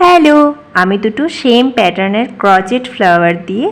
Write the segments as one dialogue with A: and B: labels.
A: Hello, আমি দুটো same প্যাটার্নের ক্রচেট ফ্লাওয়ার দিয়ে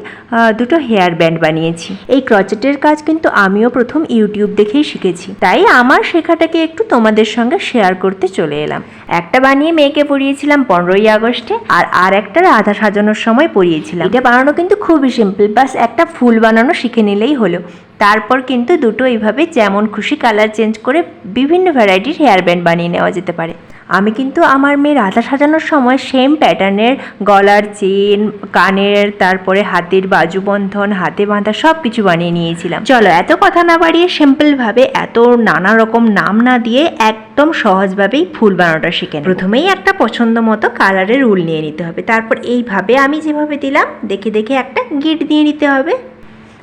A: দুটো হেয়ার ব্যান্ড বানিয়েছি। এই ক্রচেটের কাজ কিন্তু আমিও প্রথম ইউটিউব দেখেই শিখেছি। তাই আমার শেখাটাকে একটু তোমাদের সঙ্গে শেয়ার করতে চলে এলাম। একটা বানিয়ে মেয়েকে পরিয়েছিলাম পনেরোই আগস্টে, আর আর একটা রাধা সাজানোর সময় পরিয়েছিলাম। এটা বানানো কিন্তু খুবই সিম্পল বাস একটা ফুল বানানো শিখে নিলেই হলো। তারপর কিন্তু দুটো এইভাবে যেমন খুশি কালার চেঞ্জ করে বিভিন্ন ভ্যারাইটির হেয়ার ব্যান্ড বানিয়ে নেওয়া যেতে পারে। আমি কিন্তু আমার মেয়ে রাধা সাজানোর সময় সেম প্যাটার্নের গলার চেন, কানের, তারপরে হাতের বাজুবন্ধন হাতে বাঁধা সব কিছু বানিয়ে নিয়েছিলাম। চলো, এত কথা না বাড়িয়ে সিম্পলভাবে এত নানা রকম নাম না দিয়ে একদম সহজভাবেই ফুল বানানোটা শিখে প্রথমেই একটা পছন্দ মতো কালারের উল নিয়ে নিতে হবে। তারপর এইভাবে আমি যেভাবে দিলাম, দেখে দেখে একটা গিট দিয়ে নিতে হবে।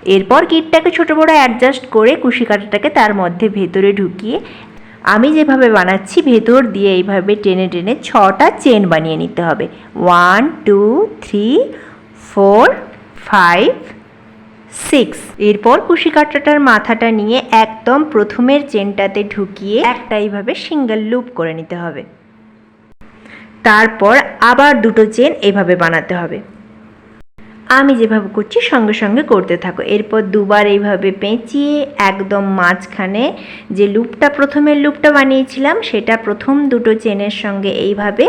A: এরপর গিটটাকে ছোটো বড়ো অ্যাডজাস্ট করে কুশি কাঁটাটাকে তার মধ্যে ভেতরে ঢুকিয়ে আমি যেভাবে বানাচ্ছি, ভেতর দিয়ে এইভাবে টেনে টেনে ছটা চেন বানিয়ে নিতে হবে। One, two, three, four, five, six. এরপর কুশি কাঁটাটার মাথাটা নিয়ে একদম প্রথমের চেনটাতে ঢুকিয়ে একটা এইভাবে সিঙ্গেল লুপ করে নিতে হবে। তারপর আবার দুটো চেন এভাবে বানাতে হবে। আমি যেভাবে করছি, সঙ্গে সঙ্গে করতে থাকো। এরপর দুবার এইভাবে পেঁচিয়ে একদম মাঝখানে যে লুপটা, প্রথমের লুপটা বানিয়েছিলাম, সেটা প্রথম দুটো চেনের সঙ্গে এইভাবে,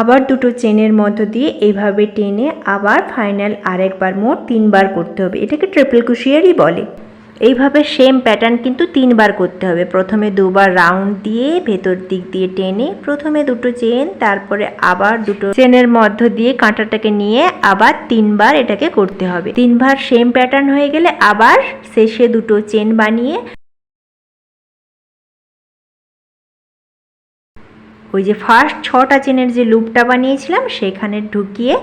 A: আবার দুটো চেনের মধ্য দিয়ে এইভাবে টেনে আবার ফাইনাল আরেকবার মোট তিনবার করতে হবে। এটাকে ট্রিপল কুশিয়ারই বলে। এইভাবে সেম প্যাটার্ন কিন্তু তিনবার করতে হবে। প্রথমে দুবার রাউন্ড দিয়ে ভেতর দিক দিয়ে টেনে প্রথমে দুটো চেন তারপরে আবার দুটো চেনের মধ্য দিয়ে কাঁটাটাকে নিয়ে আবার তিনবার এটাকে করতে হবে। তিনবার সেম প্যাটার্ন হয়ে গেলে আবার শেষে দুটো চেন বানিয়ে ওই যে ফার্স্ট ছটা চেনের যে লুপটা বানিয়েছিলাম, সেখানে ঢুকিয়ে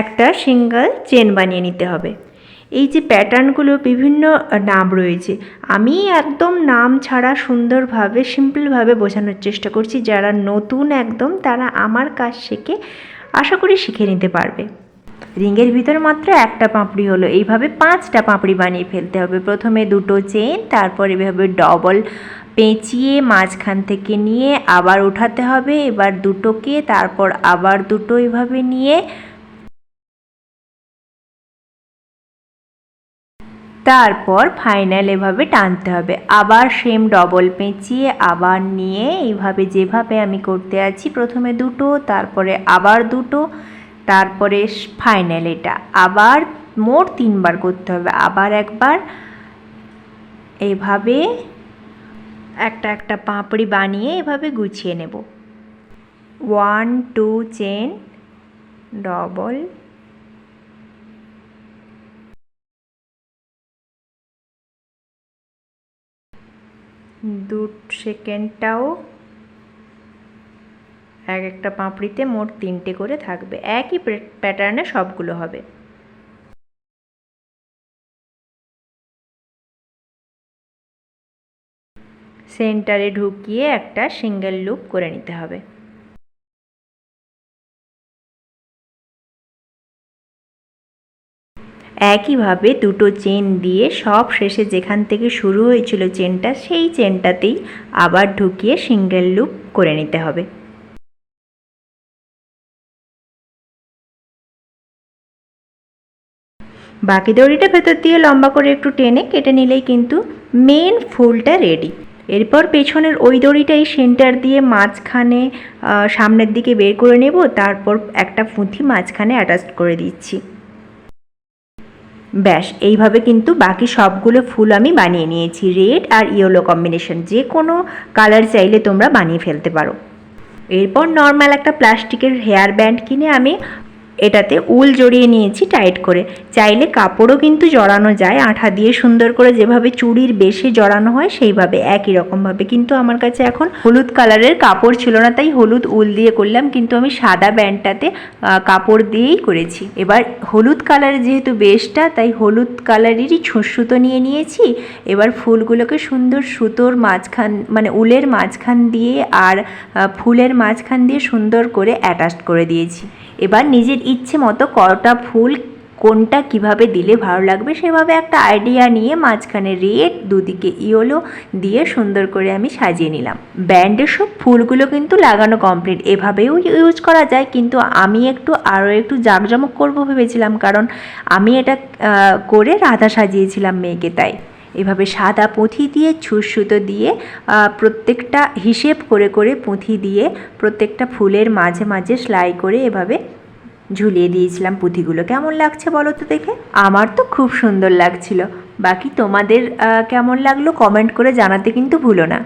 A: একটা সিঙ্গেল চেন বানিয়ে নিতে হবে। এই যে প্যাটার্নগুলো বিভিন্ন নাম রয়েছে, আমি একদম নাম ছাড়া সুন্দরভাবে সিম্পলভাবে বোঝানোর চেষ্টা করছি, যারা নতুন একদম, তারা আমার কাজ শিখে আশা করি শিখে নিতে পারবে। রিংয়ের ভিতর মাত্র একটা পাপড়ি হলো, এইভাবে পাঁচটা পাপড়ি বানিয়ে ফেলতে হবে। প্রথমে দুটো চেন তারপর এভাবে ডবল পেঁচিয়ে মাঝখান থেকে নিয়ে আবার উঠাতে হবে, এবার দুটোকে, তারপর আবার দুটো এভাবে নিয়ে তারপর ফাইনাল এভাবে টানতে হবে। আবার সেম ডবল পেঁচিয়ে, আবার নিয়ে, এইভাবে যেভাবে আমি করতে আছি, প্রথমে দুটো, তারপরে আবার দুটো, তারপরে ফাইনাল এটা। আবার মোট তিনবার করতে হবে। আবার একবার এইভাবে একটা একটা পাঁপড়ি বানিয়ে এভাবে গুছিয়ে নেব। ওয়ান টু চেন ডবল দু সেকেন্ডটাও এক একটা পাঁপড়িতে মোট তিনটে করে থাকবে। একই প্যাটার্নে সবগুলো হবে। সেন্টারে ঢুকিয়ে একটা সিঙ্গেল লুপ করে নিতে হবে। একইভাবে দুটো চেন দিয়ে সব শেষে যেখান থেকে শুরু হয়েছিল চেনটা, সেই চেনটাতেই আবার ঢুকিয়ে সিঙ্গেল লুপ করে নিতে হবে। বাকি দড়িটা ভেতর দিয়ে লম্বা করে একটু টেনে কেটে নিলেই কিন্তু মেন ফুলটা রেডি এরপর পেছনের ওই দড়িটাই সেন্টার দিয়ে মাঝখানে সামনের দিকে বের করে নেব, তারপর একটা পুঁথি মাঝখানে অ্যাটাচ করে দিচ্ছি। ব্যাস, এইভাবে কিন্তু বাকি সবগুলো ফুল আমি বানিয়ে নিয়েছি। রেড আর ইয়েলো কম্বিনেশন, যে কোনো কালার চাইলে তোমরা বানিয়ে ফেলতে পারো। এরপর নর্মাল একটা প্লাস্টিকের হেয়ার ব্যান্ড কিনে আমি এটাতে উল জড়িয়ে নিয়েছি টাইট করে। চাইলে কাপড়ও কিন্তু জড়ানো যায়, আঠা দিয়ে সুন্দর করে যেভাবে চুড়ির বেশি জড়ানো হয় সেইভাবে, একই রকমভাবে। কিন্তু আমার কাছে এখন হলুদ কালারের কাপড় ছিল না, তাই হলুদ উল দিয়ে করলাম। কিন্তু আমি সাদা ব্যান্ডটাতে কাপড় দিয়েই করেছি। এবার হলুদ কালারের যেহেতু বেশটা, তাই হলুদ কালারেরই সুতো নিয়ে নিয়েছি। এবার ফুলগুলোকে সুন্দর সুতোর মাঝখান মানে উলের মাঝখান দিয়ে আর ফুলের মাঝখান দিয়ে সুন্দর করে অ্যাটাচ করে দিয়েছি। এবার নিজের ইচ্ছে মতো কটা ফুল কোনটা কীভাবে দিলে ভালো লাগবে সেভাবে একটা আইডিয়া নিয়ে মাঝখানে রেড দুদিকে ইয়েলো দিয়ে সুন্দর করে আমি সাজিয়ে নিলাম। ব্যান্ডের সব ফুলগুলো কিন্তু লাগানো কমপ্লিট এভাবেও ইউজ করা যায়, কিন্তু আমি একটু আরও একটু জাঁকজমক করব ভেবেছিলাম, কারণ আমি এটা করে রাধা সাজিয়েছিলাম মেয়েকে তাই। এভাবে সাদা পুঁথি দিয়ে ছুঁচ সুতো দিয়ে প্রত্যেকটা হিসেব করে করে পুঁথি দিয়ে প্রত্যেকটা ফুলের মাঝে মাঝে সেলাই করে এভাবে ঝুলিয়ে দিয়েছিলাম পুঁথিগুলো। কেমন লাগছে বলো তো দেখে? আমার তো খুব সুন্দর লাগছিল। বাকি তোমাদের কেমন লাগল কমেন্ট করে জানাতে কিন্তু ভুলো না।